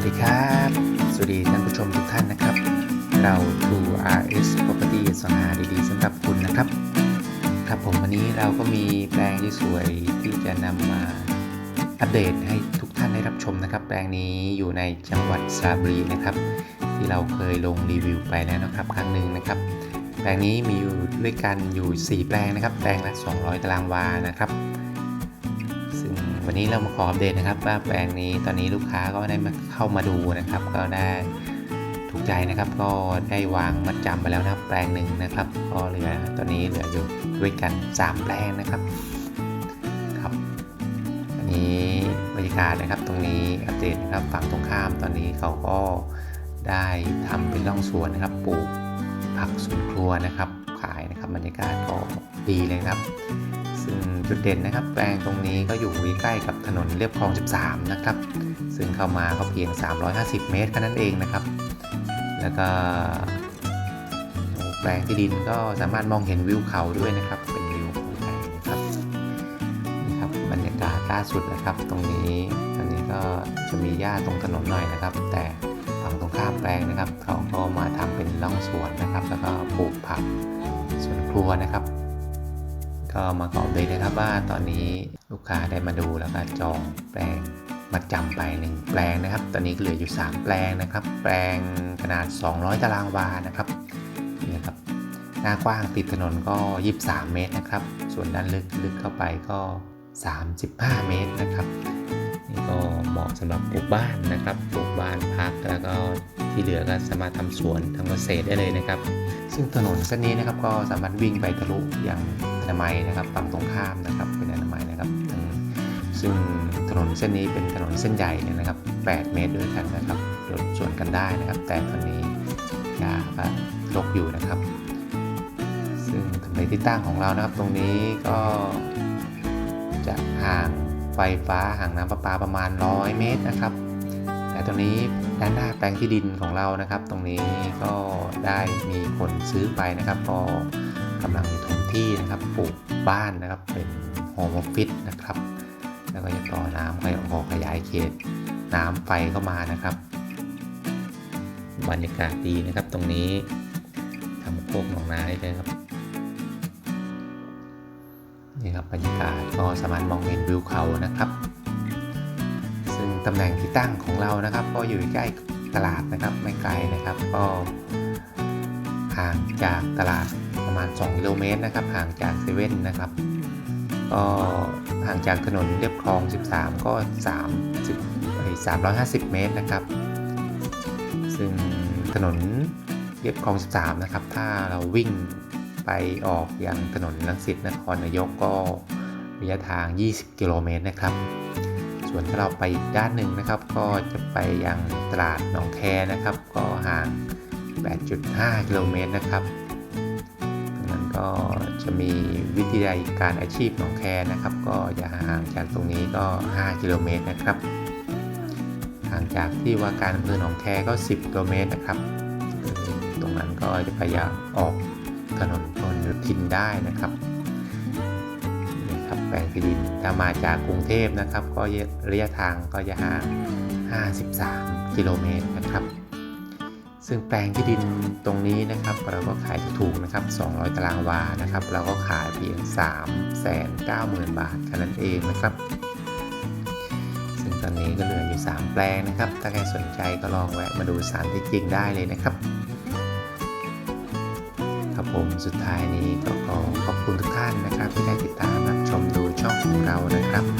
วัสดีครับ สวัสดีท่านผู้ชมทุกท่านนะครับ เรา True RS Property สังหาดีๆสำหรับคุณนะครับ ครับผมวันนี้เราก็มีแปลงที่สวยที่จะนำมาอัปเดตให้ทุกท่านได้รับชมนะครับ แปลงนี้อยู่ในจังหวัดสระบุรีนะครับ ที่เราเคยลงรีวิวไปแล้วนะครับ ครั้งหนึ่งนะครับ แปลงนี้มีอยู่ด้วยกันอยู่ 4 แปลงนะครับ แปลงละ 200 ตารางวานะครับ วันนี้เรามาขออัปเดตนะครับว่าแปลงนี้ตอนนี้ลูกค้าก็ได้มาเข้ามาดูนะครับ ก็ได้ถูกใจนะครับ ก็ได้วางมัดจำไปแล้วนะแปลงหนึ่งนะครับ ก็เหลือตอนนี้เหลืออยู่ด้วยกัน 3 แปลงนะครับครับอันนี้บรรยากาศนะครับตรงนี้อัปเดตนะครับฝั่งตรงข้ามตอนนี้เขาก็ได้ทำเป็นร่องสวนนะครับปลูกผักสวนครัวนะครับ ขายนะครับบรรยากาศก็ดีเลยครับ จุดเด่นนะครับ แปลงตรงนี้ก็อยู่ใกล้กับถนนเรียบคลอง 13 นะครับ ซึ่งเข้ามาก็เพียง 350 เมตรแค่นั้นเองนะครับ แล้วก็แปลงที่ดินก็สามารถมองเห็นวิวเขาด้วยนะครับ เป็นวิวภูไทยนะครับนี่ครับบรรยากาศล่าสุดนะครับ ตรงนี้ตอนนี้ก็จะมีหญ้าตรงถนนหน่อยนะครับ แต่ฝั่งตรงข้ามแปลงนะครับเขาก็มาทำเป็นร่องสวนนะครับ แล้วก็ปลูกผักสวนครัวนะครับ ก็มาขอเลยนะครับว่าตอนนี้ลูกค้าได้มาดูแล้วก็จองแปลงมาจำไปหนึ่งแปลงนะครับ ตอนนี้เหลืออยู่ 3 แปลงนะครับ แปลงขนาด 200 ตารางวานะครับนี่นะครับหน้ากว้างติดถนนก็ 23 เมตรนะครับ ส่วนด้านลึกลึกเข้าไปก็ 35 เมตรนะครับนี่ก็เหมาะสำหรับปลูกบ้านนะครับปลูกบ้านพักแล้วก็ ที่เหลือก็สามารถทำสวนทำเกษตรได้เลยนะครับ ซึ่งถนนเส้นนี้นะครับก็สามารถวิ่งไปทะลุอย่างอนามัยนะครับฝั่งตรงข้ามนะครับเป็นอนามัยนะครับซึ่งถนนเส้นนี้เป็นถนนเส้นใหญ่นะครับ 8 เมตรด้วยกันนะครับรถสวนกันได้นะครับ แต่ตอนนี้ยาก็รกอยู่นะครับ ซึ่งทำเลที่ตั้งของเรานะครับ ตรงนี้ก็จะห่างไฟฟ้าห่างน้ำประปาประมาณ 100 เมตรนะครับ แต่ตรงนี้ด้านหน้าแปลงที่ดินของเรานะครับ ตรงนี้ก็ได้มีคนซื้อไปนะครับ ก็กำลังถมที่นะครับปลูกบ้านนะครับ เป็นโฮมออฟฟิศนะครับ แล้วก็จะต่อน้ำไปออกขยายเขตน้ำไฟเข้ามานะครับ บรรยากาศดีนะครับ ตรงนี้ทำโคกหนองนาได้เลยครับนี่ครับบรรยากาศก็สามารถมองเห็นวิวเขานะครับ ตำแหน่งที่ตั้งของเรานะครับ ก็อยู่ใกล้ตลาดนะครับไม่ไกลนะครับ ก็ห่างจากตลาดประมาณ 2 กิโลเมตรนะครับ ห่างจากเซเว่นนะครับ ก็ห่างจากถนนเรียบคลอง 13 ก็30เอ้ย350 เมตรนะครับ ซึ่งถนนเรียบคลอง 13 นะครับ ถ้าเราวิ่งไปออกยังถนนลังสิตนครนายกก็ระยะทาง 20 กิโลเมตรนะครับ ส่วนถ้าเราไปอีกด้านหนึ่งนะครับ ก็จะไปยังตลาดหนองแคนะครับ ก็ห่าง 8.5 กิโลเมตรนะครับตรงนั้นก็จะมีวิทยาการอาชีพหนองแคนะครับ ก็จะห่างจากตรงนี้ก็ 5 กิโลเมตรนะครับ ห่างจากที่ว่าการอำเภอหนองแคก็ 10 กิโลเมตรนะครับ ตรงนั้นก็จะพยายามออกถนนพหลโยธินได้นะครับ แปลงที่ดินถ้ามาจากกรุงเทพนะครับ ก็ระยะทางก็จะห่าง53 กิโลเมตรนะครับ ซึ่งแปลงที่ดินตรงนี้นะครับ เราก็ขายถูกนะครับ 200 ตารางวานะครับ เราก็ขายเพียง 3 9 0 0 0 0 บาทแค่านั้นเองนะครับ ซึ่งตอนนี้ก็เหลืออยู่ 3 แปลงนะครับ ถ้าใครสนใจก็ลองแวะมาดูสารที่จริงได้เลยนะครับครับผมสุดท้ายนี้ก็ขอขอบคุณทุกท่านนะครับ ที่ได้ติดตามรับชมดู ช่องของเรานะครับ